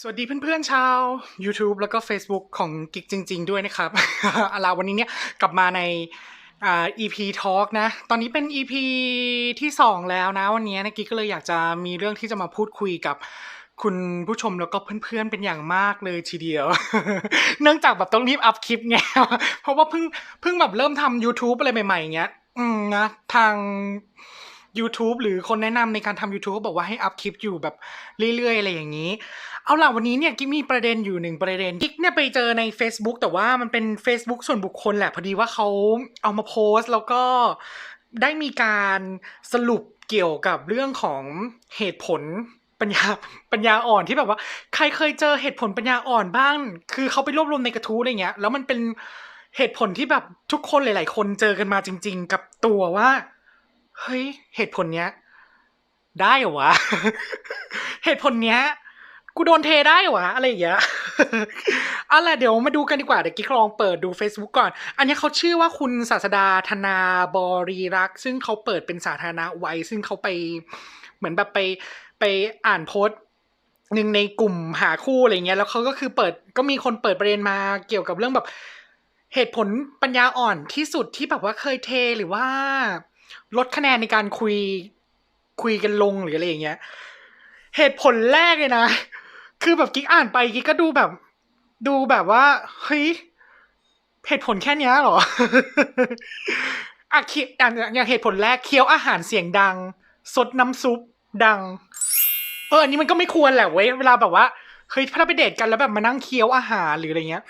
สวัสดีเพื่อนๆชาว YouTube แล้วก็ Facebook ของกิกจริง ๆ ด้วยนะครับอาล่ะวันนี้เนี่ยกลับมาในอ่า EP Talk นะ ตอนนี้เป็น EP ที่ 2 แล้วนะ วันนี้นะกิกก็เลยอยากจะมีเรื่องที่จะมาพูดคุยกับคุณผู้ชมแล้วก็เพื่อนๆเป็นอย่างมากเลยทีเดียว เนื่องจากแบบต้องรีบอัพคลิปไงเพราะว่าเพิ่งเพิ่งแบบเริ่มทำ YouTube อะไรใหม่ๆอย่างเงี้ย อืมนะ ทาง YouTube หรือคนแนะนำในการทำ YouTube ก็บอกว่าให้อัพคลิปอยู่แบบเรื่อยๆ อะไรอย่างนี้ เอาล่ะวันนี้เนี่ยกิ๊กมีประเด็นอยู่หนึ่งประเด็นกิ๊กเนี่ยไปเจอใน Facebook แต่ว่ามันเป็น Facebook ส่วนบุคคลแหละพอดีว่าเขาเอามาโพสต์ แล้วก็ได้มีการสรุปเกี่ยวกับเรื่องของเหตุผลปัญญาปัญญาอ่อนที่แบบว่า ใครเคยเจอเหตุผลปัญญาอ่อนบ้าง คือเขาไปรวบรวมในกระทู้อะไรเงี้ย แล้วมันเป็นเหตุผลที่แบบทุกคนหลาย ๆ คนเจอกันมาจริง ๆ กับตัวว่า เฮ้ยเหตุผลเนี้ย ได้เหรอวะ เหตุผลเนี้ย กูโดนเทได้เหรอวะ อะไรอย่างเงี้ยเอาล่ะเดี๋ยวมาดูกันดีกว่าเดี๋ยวกิ๊กลองเปิดดู Facebook ก่อน อันนี้เขาชื่อว่าคุณศาสดาธนาบรีรักษ์ซึ่งเขาเปิดเป็นสาธารณะไว้ ซึ่งเขาไปเหมือนแบบไปไปอ่านโพสต์หนึ่งในกลุ่มหาคู่อะไรเงี้ยแล้วเขาก็คือเปิดก็มีคนเปิดประเด็นมาเกี่ยวกับเรื่องแบบ เหตุผลปัญญาอ่อนที่สุดที่แบบว่าเคยเทหรือว่า ลดคะแนนในการคุยคุยกันลงหรืออะไรอย่างเงี้ย เหตุผลแรกเลยนะ คือแบบกิ๊กอ่านไปกิ๊กก็ดูแบบ ดูแบบว่าเฮ้ยเหตุผลแค่นี้เหรออะคิดอย่างอย่างเหตุผลแรกเคี้ยวอาหารเสียงดัง สดน้ำซุปดัง เอออันนี้มันก็ไม่ควรแหละเว้ยเวลาแบบว่าเฮ้ยถ้าไปเดทกันแล้วแบบมานั่งเคี้ยวอาหารหรืออะไรเงี้ย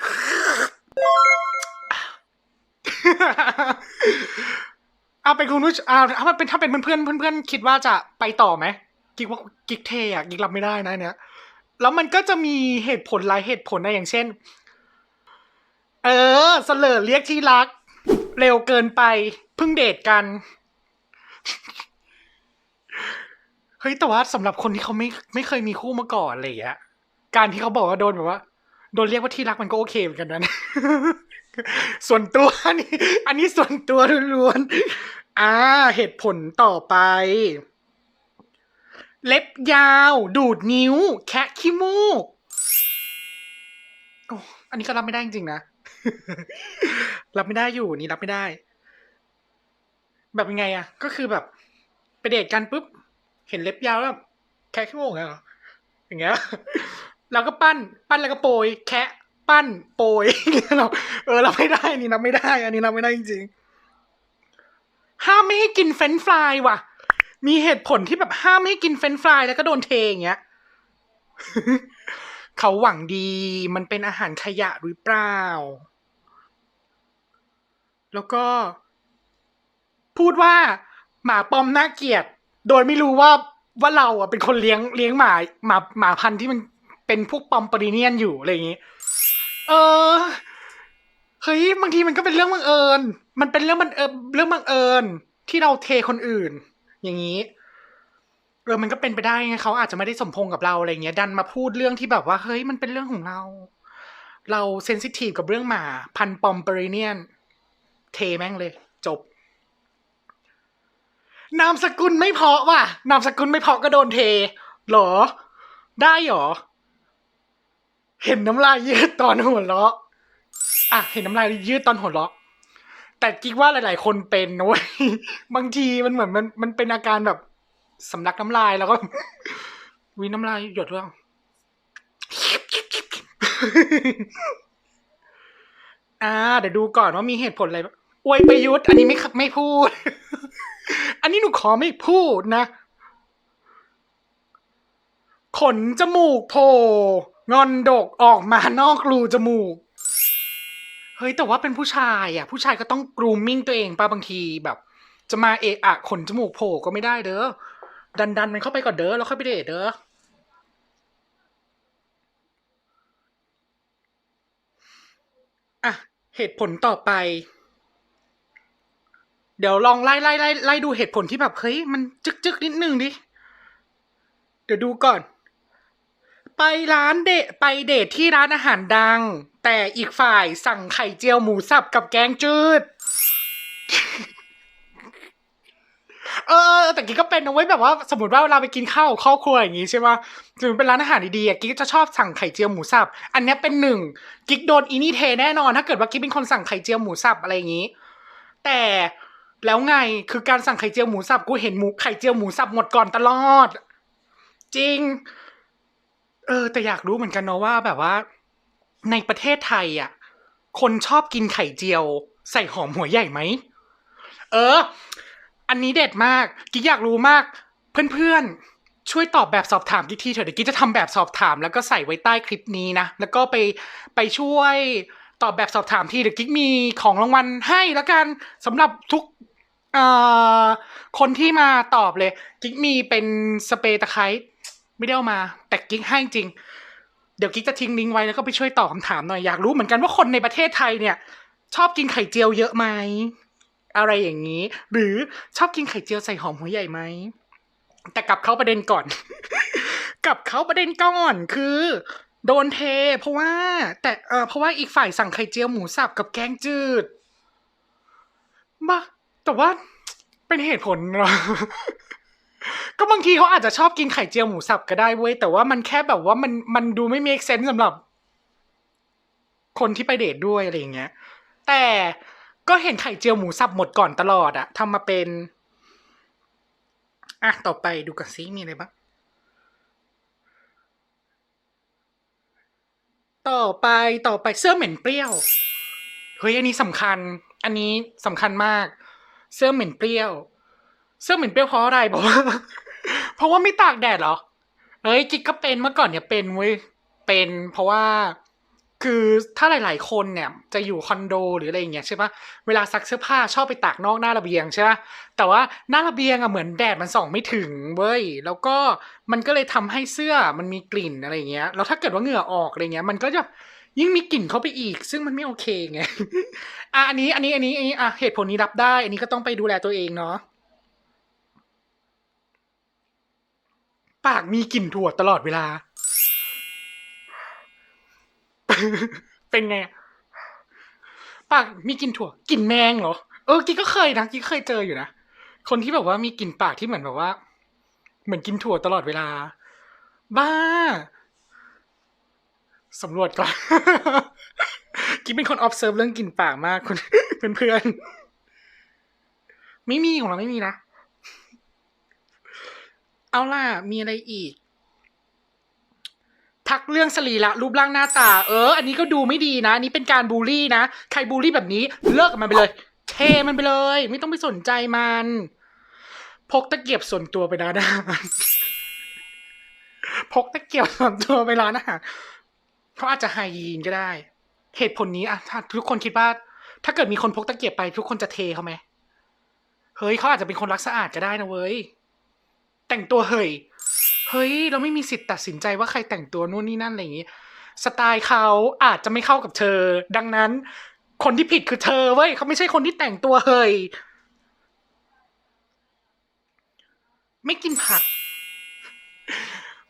เอาเป็นคุณผู้ชมอาถ้ามันเป็นถ้าเป็นเพื่อนๆเพื่อนคิดว่าจะไปต่อไหมกิ๊กว่ากิ๊กเทอะกิ๊กรับไม่ได้นะเนี่ยแล้วมันก็จะมีเหตุผลหลายเหตุผลนะอย่างเช่น เออเสลอเรียกที่รัก เร็วเกินไปเพิ่งเดทกันเฮ้ยแต่ว่าสำหรับคนที่เขาไม่ไม่เคยมีคู่มาก่อนอะไรอย่างเงี้ยการที่เขาบอกว่าโดนแบบว่าโดนเรียกว่าที่รักมันก็โอเคเหมือนกันนะส่วนตัวนนี้อันนี้ส่วนตัวล้วน อ่า เหตุผลต่อไป เล็บยาว ดูดนิ้ว แคะขี้มูกโอ้อันนี้ก็รับไม่ได้จริงๆนะ รับไม่ได้อยู่นี่รับไม่ได้ แบบยังไงอะก็คือแบบไปเดทกันปุ๊บ เห็นเล็บยาวแล้วแคะขี้มูกเหรออย่างเงี้ยแล้วก็ปั้น ปั้นแล้วก็โปรยแคะ ปั้นโปรยเราเออเราไม่ได้นี่รับไม่ได้ อันนี้รับไม่ได้จริงๆ ห้ามไม่ให้กินเฟรนฟรายว่ะ มีเหตุผลที่แบบห้ามไม่ให้กินเฟรนฟรายแล้วก็โดนเทอย่างเงี้ย เขาหวังดี มันเป็นอาหารขยะหรือเปล่า แล้วก็ พูดว่าหมาปอมน่าเกลียด โดยไม่รู้ว่าว่าเราอะเป็นคนเลี้ยงเลี้ยงหมาหมาหมาพันธุ์ที่มันเป็นพวกปอมปริเนียนอยู่อะไรอย่างงี้ เออ เฮ้ยบางทีมันก็เป็นเรื่องบังเอิญ มันเป็นเรื่องบังเอิญเรื่องบังเอิญที่เราเทคนอื่น อย่างนี้เออมันก็เป็นไปได้ไงเขาอาจจะไม่ได้สมพงกับเราอะไรเงี้ยดันมาพูดเรื่องที่แบบว่าเฮ้ยมันเป็นเรื่องของเรา เราเซนซิทีฟกับเรื่องหมา พันปอมเปอริเนียน เทแม่งเลย จบ นามสกุลไม่เพาะว่ะ นามสกุลไม่เพาะก็โดนเทเหรอ ได้เหรอ เห็นน้ำลายยืดตอนหัวเราะ อะเห็นน้ำลายยืดตอนหัวเราะแต่กิ๊กว่าหลาย ๆ คนเป็นนะเว้ยบางทีมันเหมือนมันมันเป็นอาการแบบสำลักน้ำลายแล้วก็วิน้ำลายหยดเรื่องอ่า เดี๋ยวดูก่อนว่ามีเหตุผลอะไรอวยประยุทธ์อันนี้ไม่ไม่พูด อันนี้หนูขอไม่พูดนะ ขนจมูกโผล่งอนดกออกมานอกรูจมูก ฮ้ยแต่ว่าเป็นผู้ชายอะ ผู้ชายก็ต้องกรูมมิ่งตัวเองป่ะบางทีแบบ จะมาเอะอะขนจมูกโผล่ก็ไม่ได้เด้อดันดันมันเข้าไปก่อนเด้อแล้วค่อยไปเดทเด้ออะเหตุผลต่อไป เดี๋ยวลองไล่ไล่ไล่ไล่ดูเหตุผลที่แบบเฮ้ยมันจึกจึกนิดนึงดิ เดี๋ยวดูก่อน ไปร้านเดทไปเดทที่ร้านอาหารดัง แต่อีกฝ่ายสั่งไข่เจียวหมูสับกับแกงจืด เออ แต่กิ๊กก็เป็นนะเว้ยแบบว่าสมมติว่าเวลาไปกินข้าวครอบครัวอย่างงี้ใช่ปะสมมติเป็นร้านอาหารดีๆอะกิ๊กจะชอบสั่งไข่เจียวหมูสับ อันเนี้ยเป็นหนึ่งกิ๊กโดนอีนี่เทแน่นอน ถ้าเกิดว่ากิ๊กเป็นคนสั่งไข่เจียวหมูสับอะไรอย่างงี้ แต่แล้วไงคือการสั่งไข่เจียวหมูสับกูเห็นหมูไข่เจียวหมูสับหมดก่อนตลอด จริง เออ แต่อยากรู้เหมือนกันเนาะว่าแบบว่า ในประเทศไทยอะ คนชอบกินไข่เจียว ใส่หอมหัวใหญ่ไหม เออ อันนี้เด็ดมาก กิ๊กอยากรู้มาก เพื่อนๆ ช่วยตอบแบบสอบถามกิ๊กทีเถอะเดี๋ยวกิ๊กจะทำแบบสอบถาม แล้วก็ใส่ไว้ใต้คลิปนี้นะ แล้วก็ไปไปช่วยตอบแบบสอบถามทีเดี๋ยวกิ๊กมีของรางวัลให้แล้วกันสำหรับทุกอ่อคนที่มาตอบเลย กิ๊กมีเป็นสเปรย์ตะไคร้ไม่ได้เอามา แต่กิ๊กให้จริง ดี๋ยวกิ๊กจะทิ้งลิงก์ไว้แล้วก็ไปช่วยตอบคำถามหน่อยอยากรู้เหมือนกันว่าคนในประเทศไทยเนี่ย ชอบกินไข่เจียวเยอะไหมอะไรอย่างนี้ หรือชอบกินไข่เจียวใส่หอมหัวใหญ่ไหมแต่กลับเข้าประเด็นก่อน กลับเข้าประเด็นก่อนคือ โดนเท เพราะว่า แต่เออเพราะว่าอีกฝ่ายสั่งไข่เจียวหมูสับกับแกงจืดบ้าแต่ว่าเป็นเหตุผลเหรอ ก็บางทีเขาอาจจะชอบกินไข่เจียวหมูสับก็ได้เว้ยแต่ว่ามันแค่แบบว่ามันมันดูไม่ make sense สำหรับ คนที่ไปเดทด้วยอะไรอย่างเงี้ย แต่ก็เห็นไข่เจียวหมูสับหมดก่อนตลอดอะทำมาเป็นอะต่อไปดูกันซิมีอะไรบ้างต่อไปต่อไปเสื้อเหม็นเปรี้ยวเฮ้ยอันนี้สำคัญ อันนี้สำคัญมาก เสื้อเหม็นเปรี้ยว เสื้อเหม็นเปรี้ยวเพราะอะไรเพราะว่า เพราะว่าไม่ตากแดดเหรอเฮ้ยกิ๊กก็เป็นเมื่อก่อนเนี่ยเป็นเว้ยเป็นเพราะว่าคือถ้าหลาย ๆ คนเนี่ยจะอยู่คอนโดหรืออะไรอย่างเงี้ยใช่ปะเวลาซักเสื้อผ้าชอบไปตากนอกหน้าระเบียงใช่ปะแต่ว่าหน้าระเบียงอะเหมือนแดดมันส่องไม่ถึงเว้ยแล้วก็มันก็เลยทำให้เสื้อมันมีกลิ่นอะไรอย่างเงี้ยแล้วถ้าเกิดว่าเหงื่อออกอะไรเงี้ยมันก็จะยิ่งมีกลิ่นเข้าไปอีก ซึ่งมันไม่โอเคไงอะอันนี้อันนี้อันนี้อันนี้อะเหตุผลนี้รับได้ อันนี้ก็ต้องไปดูแลตัวเองเนาะ ปากมีกลิ่นถั่วตลอดเวลา เป็นไง ปากมีกลิ่นถั่วกลิ่นแมงเหรอ เออกิ๊กก็เคยนะกิ๊กเคยเจออยู่นะ คนที่แบบว่ามีกลิ่นปากที่เหมือนแบบว่า เหมือนกินถั่วตลอดเวลา บ้าสำรวจก่อน กิ๊กเป็นคน observe เรื่องกลิ่นปากมากคุณเพื่อนๆไม่มีของเราไม่มีนะ เอาล่ะ มีอะไรอีกทักเรื่องสรีระรูปร่างหน้าตา เออ อันนี้ก็ดูไม่ดีนะอันนี้เป็นการบูลลี่นะ ใครบูลลี่แบบนี้เลิกกับมันไปเลย เทมันไปเลย ไม่ต้องไปสนใจมัน พกตะเกียบส่วนตัวไปร้านอาหารพกตะเกียบส่วนตัวไปร้านอาหารเขาอาจจะไฮยีนก็ได้ เหตุผลนี้อะถ้าทุกคนคิดว่า ถ้าเกิดมีคนพกตะเกียบไป ทุกคนจะเทเขาไหมเฮ้ยเขาอาจจะเป็นคนรักสะอาดก็ได้นะเว้ย แต่งตัวเฮ้ยเฮ้ย เราไม่มีสิทธิ์ตัดสินใจว่าใครแต่งตัวนู่นนี่นั่นอะไรอย่างนี้ สไตล์เขาอาจจะไม่เข้ากับเธอ ดังนั้น คนที่ผิดคือเธอเว้ยเขาไม่ใช่คนที่แต่งตัวเฮ้ยไม่กินผัก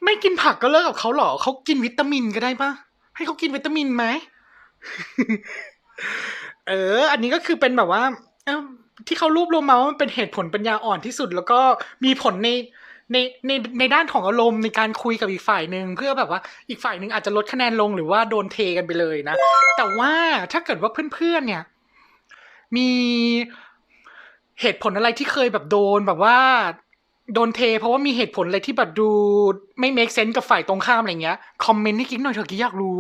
ไม่กินผักก็เลิกกับเขาเหรอเขากินวิตามินก็ได้ปะให้เขากินวิตามินไหมเออ อันนี้ก็คือเป็นแบบว่าเอ้าที่เขารวบรวมมาว่ามันเป็นเหตุผลปัญญาอ่อนที่สุด แล้วก็มีผลใน ในในในด้านของอารมณ์ในการคุยกับอีกฝ่ายหนึ่งเพื่อแบบว่าอีกฝ่ายหนึ่งอาจจะลดคะแนนลงหรือว่าโดนเทกันไปเลยนะ แต่ว่าถ้าเกิดว่าเพื่อนๆเนี่ย มีเหตุผลอะไรที่เคยแบบโดนแบบว่าโดนเท เพราะว่ามีเหตุผลอะไรที่แบบดูไม่ make sense กับฝ่ายตรงข้ามอะไรเงี้ยคอมเมนต์ให้กิ๊กหน่อยเถอะกิ๊กอยากรู้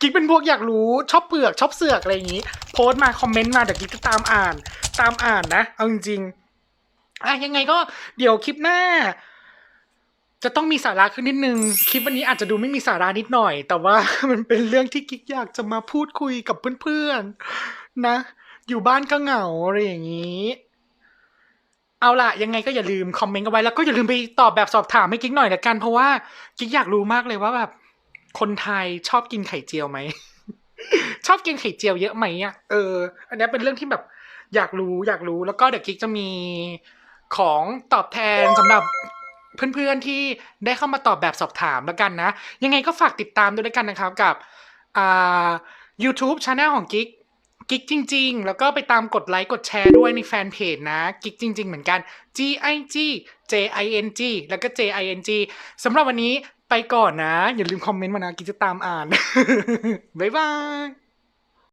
กิ๊กเป็นพวกอยากรู้ชอบเปลือกชอบเสือกอะไรอย่างงี้ โพสต์มาคอมเมนต์มาเดี๋ยวกิ๊กจะตามอ่าน ตามอ่านนะเอาจริงๆ อะยังไงก็เดี๋ยวคลิปหน้า จะต้องมีสาระขึ้นนิดนึง คลิปวันนี้อาจจะดูไม่มีสาระนิดหน่อย แต่ว่ามันเป็นเรื่องที่กิ๊กอยากจะมาพูดคุยกับเพื่อนๆนะ อยู่บ้านก็เหงาอะไรอย่างนี้เอาล่ะ ยังไงก็อย่าลืมคอมเมนต์กันไว้แล้วก็อย่าลืมไปตอบแบบสอบถามให้กิ๊กหน่อยละกัน เพราะว่ากิ๊กอยากรู้มากเลยว่าแบบคนไทยชอบกินไข่เจียวไหม ชอบกินไข่เจียวเยอะไหมอะเออ อันนี้เป็นเรื่องที่แบบอยากรู้อยากรู้แล้วก็เดี๋ยวกิ๊กจะมี ของตอบแทนสำหรับเพื่อนๆที่ได้เข้ามาตอบแบบสอบถามแล้วกันนะ ยังไงก็ฝากติดตามด้วยกันนะครับกับอ่า YouTube Channel ของกิ๊กกิ๊กจริง ๆ แล้วก็ไปตามกดไลค์กดแชร์ด้วยในแฟนเพจนะกิ๊กจริง ๆ เหมือนกัน G I G J I N G แล้วก็ J I N G สำหรับวันนี้ไปก่อนนะ อย่าลืมคอมเมนต์มานะกิ๊กจะตามอ่าน บ๊ายบาย